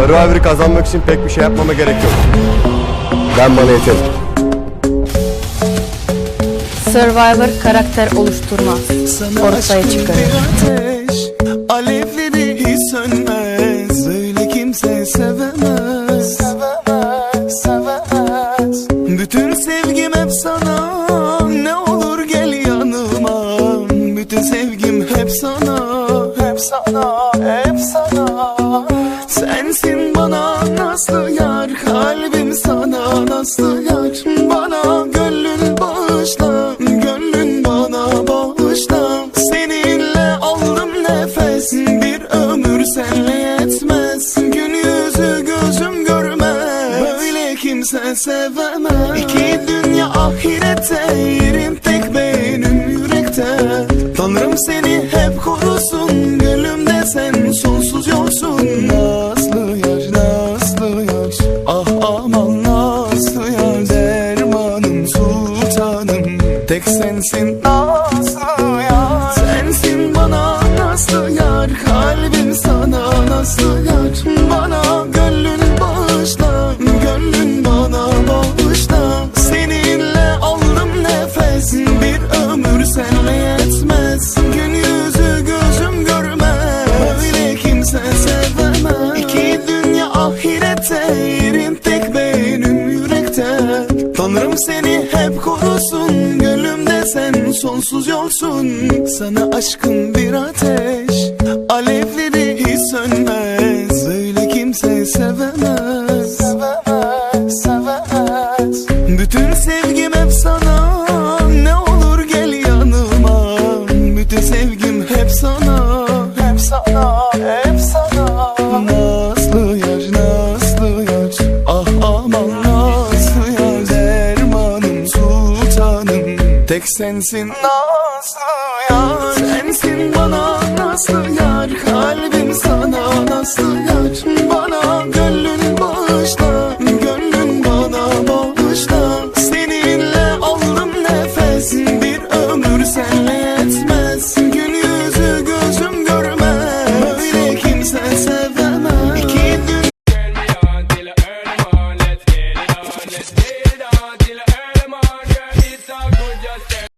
Survivor'ı kazanmak için pek bir şey yapmama gerek yok. Ben bana yeterim. Survivor karakter oluşturmaz. Sana Ortaya bir ateş Alevleri hiç sönmez Öyle kimse sevemez Sevemez, sevemez Bütün sevgim hep sana Ne olur gel yanıma Bütün sevgim Hep sana, hep sana Sensin bana nasıl yar? Kalbim sana nasıl yar? Bana gönlün bağışla Gönlün bana bağışla. Seninle aldım nefes Bir ömür senle yetmez. Gün yüzü gözüm görmez Böyle kimse sevemez. İki dünya ahirette Yerin tek benim yürekte. Tanrım seni yolsun Nazlı yar, nazlı yar Ah aman nazlı yar Dermanım, sultanım. Tek sensin nazlı yar Sensin bana nasıl yar? Kalbim sana nasıl Tanrım seni hep korusun Gönlümde sen sonsuz yolsun. Sana aşkım bir ateş Tek sensin. Nazlı yar? Sensin bana nasıl yar? Kalbim sana